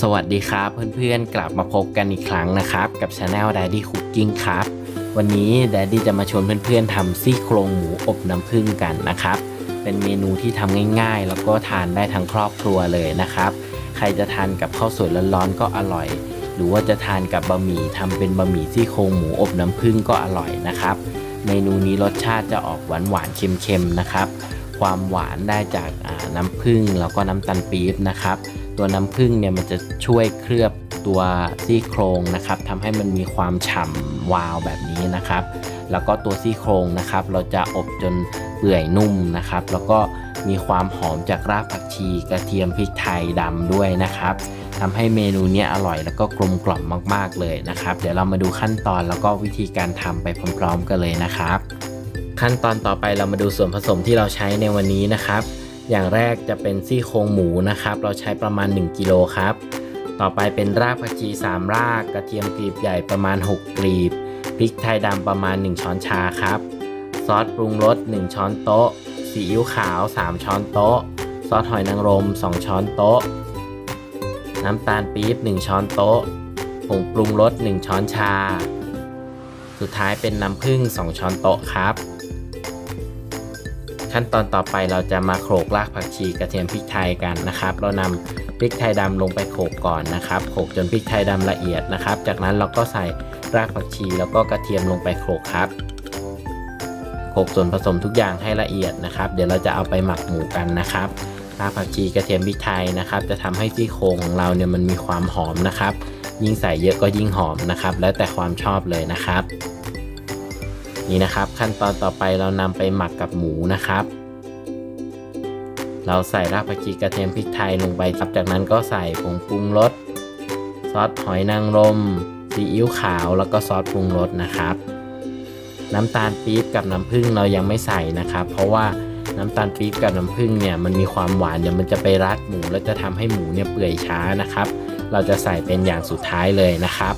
สวัสดีครับเพื่อนๆ กลับมาพบกันอีกครั้งนะครับ กับช anel Daddy Cooking ครับ วันนี้ Daddy จะมาชวนเพื่อนๆทำซี่โครงหมูอบน้ำผึ้งกันนะครับ เป็นเมนูที่ทำง่ายๆ แล้วก็ทานได้ทั้งครอบครัวเลยนะครับ ใครจะทานกับข้าวสวยร้อนๆก็อร่อย หรือว่าจะทานกับบะหมี่ทำเป็นบะหมี่ซี่โครงหมูอบน้ำผึ้งก็อร่อยนะครับ เมนูนี้รสชาติจะออกหวานๆเค็มๆนะครับ ความหวานได้จากน้ำผึ้งแล้วก็น้ำตาลปี๊บนะครับ ตัวน้ำผึ้งเนี่ยมันจะช่วยเคลือบตัวซี่โครงนะครับทำให้มันมีความฉ่ำวาวแบบนี้นะครับ แล้วก็ตัวซี่โครงนะครับ เราจะอบจนเปื่อยนุ่มนะครับ แล้วก็มีความหอมจากรากผักชีกระเทียมพริกไทยดำด้วยนะครับทำให้เมนูนี้อร่อยแล้วก็กลมกล่อมมาก ๆ เลยนะครับ เดี๋ยวเรามาดูขั้นตอนแล้วก็วิธีการทำไปพร้อม ๆ กันเลยนะครับ ขั้นตอนต่อไปเรามาดูส่วนผสมที่เราใช้ในวันนี้นะครับ อย่างแรกจะเป็นซี่โครงหมูนะครับ เราใช้ประมาณ 1กิโลครับ ต่อไปเป็นรากผักชี 3 ราก กระเทียมกลีบใหญ่ประมาณ 6กลีบ พริกไทยดำประมาณ 1 ช้อนชาครับ ซอสปรุงรส 1 ช้อนโต๊ะ ซีอิ๊วขาว 3 ช้อนโต๊ะ ซอสหอยนางรม 2 ช้อนโต๊ะ น้ำตาลปี๊บ 1 ช้อนโต๊ะ ผงปรุงรส 1 ช้อนชา สุดท้ายเป็นน้ำผึ้ง 2 ช้อนโต๊ะครับ ขั้นตอนต่อไปเราจะมาโขลกรากผักชีกระเทียมพริกไทยกันนะครับ เรานำพริกไทยดำลงไปโขลกก่อนนะครับโขลกจนพริกไทยดำละเอียดนะครับ จากนั้นเราก็ใส่รากผักชีแล้วก็กระเทียมลงไปโขลกครับโขลกส่วนผสมทุกอย่างให้ละเอียดนะครับ เดี๋ยวเราจะเอาไปหมักหมูกันนะครับรากผักชีกระเทียมพริกไทยนะครับ จะทำให้ซี่โครงของเราเนี่ยมันมีความหอมนะครับ ยิ่งใส่เยอะก็ยิ่งหอมนะครับ แล้วแต่ความชอบเลยนะครับ นี่นะครับ ขั้นตอนต่อไปเรานำไปหมักกับหมูนะครับ เราใส่รากผักชีกระเทียมพริกไทยลงไปครับจากนั้นก็ใส่ผงปรุงรสซอสหอยนางรมซีอิ๊วขาวแล้วก็ซอสปรุงรสนะครับ น้ำตาลปี๊บกับน้ำผึ้งเรายังไม่ใส่นะครับ เพราะว่าน้ำตาลปี๊บกับน้ำผึ้งเนี่ยมันมีความหวานเดี๋ยวมันจะไปรัดหมูแล้วจะทำให้หมูเนี่ยเปื่อยช้านะครับ เราจะใส่เป็นอย่างสุดท้ายเลยนะครับ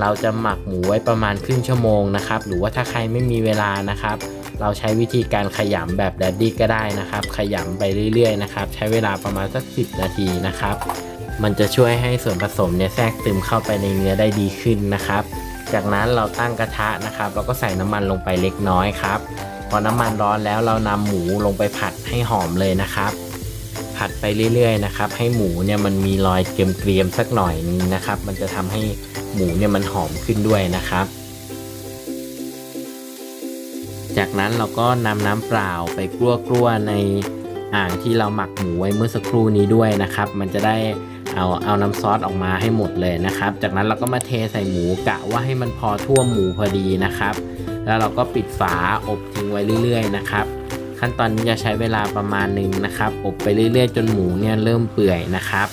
เราจะหมักหมูไว้ประมาณครึ่งชั่วโมงนะครับ หรือว่าถ้าใครไม่มีเวลานะครับ เราใช้วิธีการขยำแบบแดดดี้ก็ได้นะครับ ขยำไปเรื่อยๆนะครับ ใช้เวลาประมาณสัก 10 นาทีนะครับ มันจะช่วยให้ส่วนผสมเนี่ยแทรกซึมเข้าไปในเนื้อได้ดีขึ้นนะครับ จากนั้นเราตั้งกระทะนะครับเราก็ใส่น้ำมันลงไปเล็กน้อยครับ พอน้ำมันร้อนแล้วเรานำหมูลงไปผัดให้หอมเลยนะครับผัดไปเรื่อยๆนะครับให้หมูเนี่ยมันมีรอยเกรียมๆสักหน่อยนึงนะครับ มันจะทำให้ หมูเนี่ยมันหอมขึ้นด้วยนะครับ จากนั้นเราก็นำน้ำเปล่าไปกลัวๆในอ่างที่เราหมักหมูไว้เมื่อสักครู่นี้ด้วยนะครับ มันจะได้เอาเอาน้ำซอสออกมาให้หมดเลยนะครับ จากนั้นเราก็มาเทใส่หมูกะว่าให้มันพอท่วมหมูพอดีนะครับ แล้วเราก็ปิดฝาอบทิ้งไว้เรื่อยๆนะครับ ขั้นตอนนี้จะใช้เวลาประมาณหนึ่งนะครับ อบไปเรื่อยๆ จนหมูเนี่ยเริ่มเปื่อยนะครับ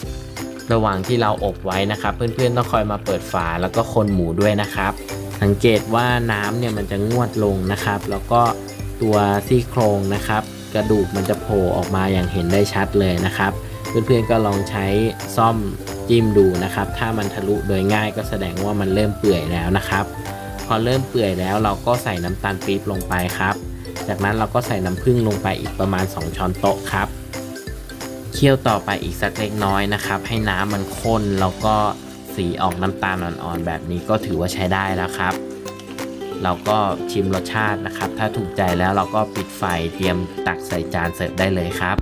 ระหว่างที่เราอบไว้นะครับ เพื่อนๆต้องคอยมาเปิดฝาแล้วก็คนหมูด้วยนะครับ สังเกตว่าน้ำเนี่ยมันจะงวดลงนะครับ แล้วก็ตัวซี่โครงนะครับ กระดูกมันจะโผล่ออกมาอย่างเห็นได้ชัดเลยนะครับ เพื่อนๆก็ลองใช้ซ่อมจิ้มดูนะครับ ถ้ามันทะลุโดยง่ายก็แสดงว่ามันเริ่มเปื่อยแล้วนะครับ พอเริ่มเปื่อยแล้วเราก็ใส่น้ำตาลปี๊บลงไปครับ จากนั้นเราก็ใส่น้ำผึ้งลงไปอีกประมาณ 2 ช้อนโต๊ะครับ เคี่ยวต่อไปอีกสักเล็กน้อยนะครับ ให้น้ำมันข้นแล้วก็สีออกน้ำตาลอ่อนๆแบบนี้ก็ถือว่าใช้ได้แล้วครับ เราก็ชิมรสชาตินะครับ ถ้าถูกใจแล้วเราก็ปิดไฟเตรียมตักใส่จานเสิร์ฟได้เลยครับ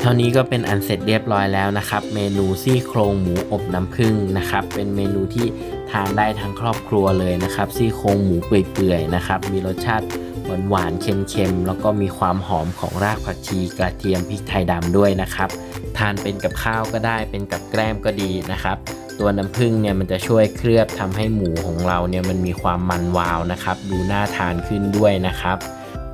เท่านี้ก็เป็นอันเสร็จเรียบร้อยแล้วนะครับ เมนูซี่โครงหมูอบน้ำผึ้งนะครับ เป็นเมนูที่ทานได้ทั้งครอบครัวเลยนะครับ ซี่โครงหมูเปื่อยๆนะครับ มีรสชาติ หวานๆเค็มๆ แล้วก็มีความหอมของรากผักชีกระเทียมพริกไทยดำด้วยนะครับ ทานเป็นกับข้าวก็ได้เป็นกับแกล้มก็ดีนะครับ ตัวน้ำผึ้งเนี่ยมันจะช่วยเคลือบทำให้หมูของเราเนี่ยมันมีความมันวาวนะครับ ดูน่าทานขึ้นด้วยนะครับ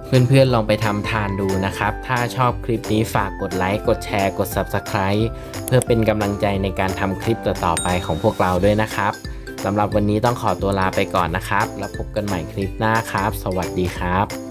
เพื่อนๆ ลองไปทำทานดูนะครับ ถ้าชอบคลิปนี้ฝากกดไลค์ กดแชร์ กด Subscribe เพื่อเป็นกำลังใจในการทำคลิปต่อๆไปของพวกเราด้วยนะครับ สำหรับวันนี้ต้องขอตัวลาไปก่อนนะครับ แล้วพบกันใหม่คลิปหน้าครับ สวัสดีครับ